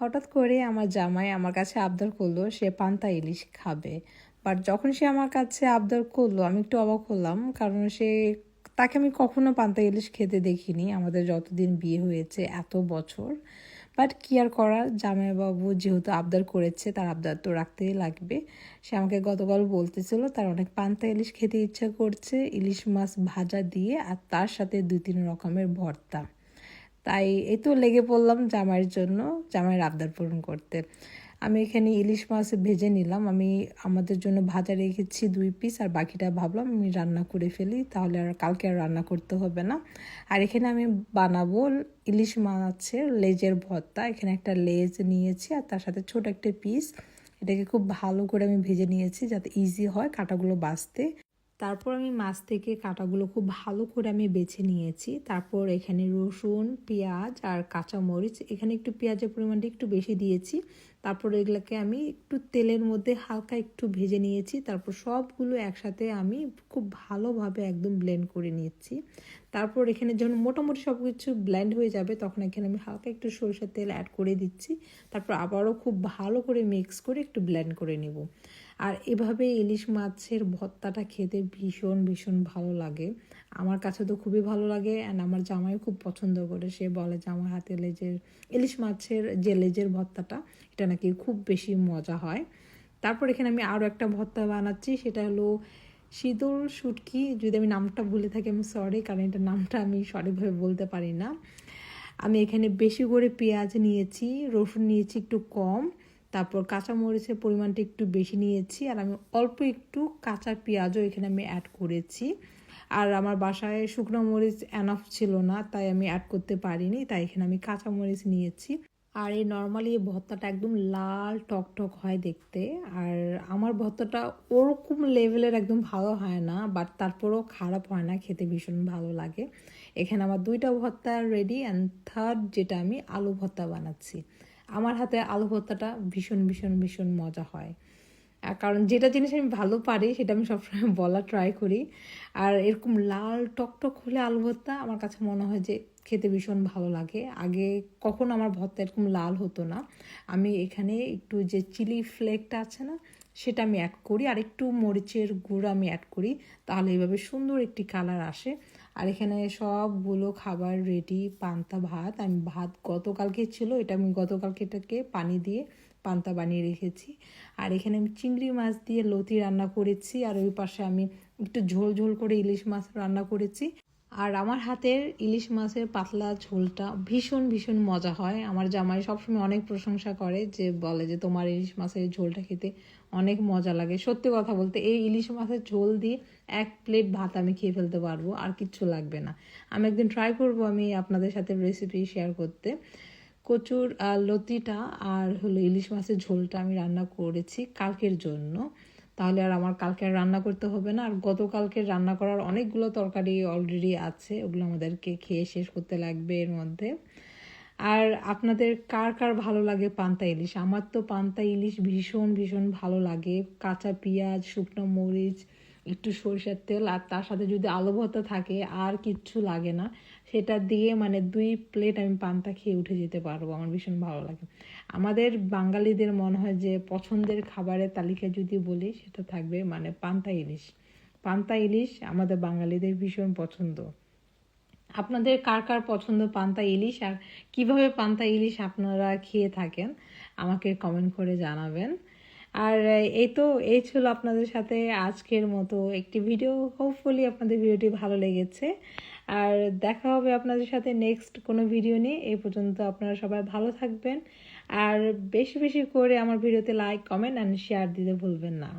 হঠাৎ করে আমার জামাই আমার কাছে আবদার করল, সে পান্তা ইলিশ খাবে। বাট যখন সে আমার কাছে আবদার করল, আমি একটু অবাক হলাম, কারণ সে, তাকে আমি কখনো পান্তা ইলিশ খেতে দেখিনি। আমাদের যতদিন বিয়ে হয়েছে, এত বছর। বাট কি আর করার? জামাইবাবু যেহেতু আবদার করেছে, তার আবদার তো রাখতেই লাগবে। সে আমাকে গতকাল বলতেছিল, তার অনেক পান্তা ইলিশ খেতে ইচ্ছা করছে। ইলিশ মাছ ভাজা দিয়ে আর তার সাথে দুই তিন রকমের ভর্তা। তাই এই তো লেগে পড়লাম জামাইয়ের জন্য জামাইয়ের আবদার পূরণ করতে। আমি এখানে ইলিশ মাছ ভেজে নিলাম, আমি আমাদের জন্য ভাজা রেখেছি দুই পিস আর বাকিটা ভাবলাম আমি রান্না করে ফেলি, তাহলে আর কালকে আর রান্না করতে হবে না। আর এখানে আমি বানাবো ইলিশ মাছের লেজের ভর্তা, এখানে একটা লেজ নিয়েছি, আর তার সাথে ছোট একটা পিস এটাকে খুব ভালো করে আমি ভেজে নিয়েছি যাতে ইজি হয় কাটাগুলো বাছতে তারপর আমি মাছ থেকে কাটাগুলো খুব ভালো করে আমি বেছে নিয়েছি। তারপর এখানে রসুন, পেঁয়াজ আর কাঁচামরিচ, এখানে একটু পেঁয়াজের পরিমাণটা একটু বেশি দিয়েছি। তারপর এগুলোকে আমি একটু তেলের মধ্যে হালকা একটু ভেজে নিয়েছি। তারপর সবগুলো একসাথে আমি খুব ভালোভাবে একদম ব্লেন্ড করে নিয়েছি। তারপর এখানে যখন মোটামুটি সব কিছু ব্লেন্ড হয়ে যাবে, তখন এখানে আমি হালকা একটু সরষের তেল অ্যাড করে দিচ্ছি। তারপর আবারও খুব ভালো করে মিক্স করে একটু ব্লেন্ড করে নেব। আর এভাবে ইলিশ মাছের ভর্তাটা খেতে ভীষণ ভীষণ ভালো লাগে। আমার কাছে তো খুবই ভালো লাগে অ্যান্ড আমার জামাই খুব পছন্দ করে। সে বলে যে আমার হাতে লেজের, ইলিশ মাছের যে লেজের ভর্তাটা, এটা নাকি খুব বেশি মজা হয়। তারপর এখানে আমি আরও একটা ভর্তা বানাচ্ছি, সেটা হলো সিঁদুর শুটকি। যদি আমি নামটা ভুলে থাকি আমি সরি কারণ এটা নামটা আমি সঠিকভাবে বলতে পারি না। আমি এখানে বেশি করে পেঁয়াজ নিয়েছি, রসুন নিয়েছি একটু কম। তারপর কাঁচামরিচের পরিমাণটা একটু বেশি নিয়েছি, আর আমি অল্প একটু কাঁচা পেঁয়াজও এখানে আমি অ্যাড করেছি। আর আমার বাসায় শুকনো মরিচ অ্যানাফ ছিল না, তাই আমি অ্যাড করতে পারিনি, তাই এখানে আমি কাঁচা মরিচ নিয়েছি। আর এই নর্মালি এই ভর্তাটা একদম লাল টক টক হয় দেখতে, আর আমার ভর্তাটা ওরকম লেভেলের একদম ভালো হয় না বাট তারপরেও খারাপ হয় না, খেতে ভীষণ ভালো লাগে। এখানে আমার দুইটা ভর্তা রেডি অ্যান্ড থার্ড যেটা আমি আলু ভর্তা বানাচ্ছি। আমার হাতে আলু ভর্তাটা ভীষণ ভীষণ ভীষণ মজা হয়। কারণ যেটা জিনিস আমি ভালো পারি, সেটা আমি সবসময় বলা ট্রাই করি। আর এরকম লাল টকটক হলে আলু ভর্তা, আমার কাছে মনে হয় যে খেতে ভীষণ ভালো লাগে। আগে কখন আমার ভর্তা এরকম লাল হতো না। আমি এখানে একটু যে চিলি ফ্লেকটা আছে না, সেটা আমি অ্যাড করি। আর একটু মরিচের গুঁড়ো আমি অ্যাড করি, তাহলে এইভাবে সুন্দর একটি কালার আসে। আর এখানে সবগুলো খাবার রেডি পান্তা, ভাত। আমি ভাত গতকালকে ছিল, এটা আমি গতকালকে এটাকে পানি দিয়ে পান্তা বানিয়ে রেখেছি। আর এখানে আমি চিংড়ি মাছ দিয়ে লতি রান্না করেছি, আর ওই পাশে আমি একটু ঝোল ঝোল করে ইলিশ মাছ রান্না করেছি। আর আমার হাতের ইলিশ মাছের পাতলা ঝোলটা ভীষণ ভীষণ মজা হয়। আমার জামাই সবসময় অনেক প্রশংসা করে যে, বলে যে, তোমার ইলিশ মাছের ঝোলটা খেতে অনেক মজা লাগে। সত্যি কথা বলতে, এই ইলিশ মাছের ঝোল দিয়ে এক প্লেট ভাত আমি খেয়ে ফেলতে পারব, আর কিচ্ছু লাগবে না। আমি একদিন ট্রাই করব আমি আপনাদের সাথে রেসিপি শেয়ার করতে। কচুর লতিটা আর হলো ইলিশ মাছের ঝোলটা আমি রান্না করেছি কালকের জন্য। তাহলে আর আমার কালকে রান্না করতে হবে না। আর গতকালকে রান্না করার অনেকগুলো তরকারি অলরেডি আছে, ওগুলো আমাদেরকে খেয়ে শেষ করতে লাগবে এর মধ্যে। আর আপনাদের কার কার ভালো লাগে পান্তা ইলিশ? আমার তো পান্তা ইলিশ ভীষণ ভীষণ ভালো লাগে। কাঁচা পেঁয়াজ, শুকনো মরিচ একটু সরিষার তেল আর তার সাথে যদি আলু ভর্তা থাকে, আর কিচ্ছু লাগে না। সেটা দিয়ে মানে দুই প্লেট আমি পান্তা খেয়ে উঠে যেতে পারব। আমার ভীষণ ভালো লাগে। আমাদের বাঙালিদের মনে হয় যে পছন্দের খাবারের তালিকা যদি বলি, সেটা থাকবে মানে পান্তা ইলিশ। পান্তা ইলিশ আমাদের বাঙালিদের ভীষণ পছন্দ। আপনাদের কার কার পছন্দ পান্তা ইলিশ? আর কীভাবে পান্তা ইলিশ আপনারা খেয়ে থাকেন, আমাকে কমেন্ট করে জানাবেন। আর এই তো, এই ছিল আপনাদের সাথে আজকের মতো একটি ভিডিও হোপফুলি আপনাদের ভিডিওটি ভালো লেগেছে। আর দেখা হবে আপনাদের সাথে নেক্সট কোনো ভিডিও নিয়ে। এই পর্যন্ত আপনারা সবাই ভালো থাকবেন। আর বেশি বেশি করে আমার ভিডিওতে লাইক কমেন্ট অ্যান্ড শেয়ার দিতে ভুলবেন না।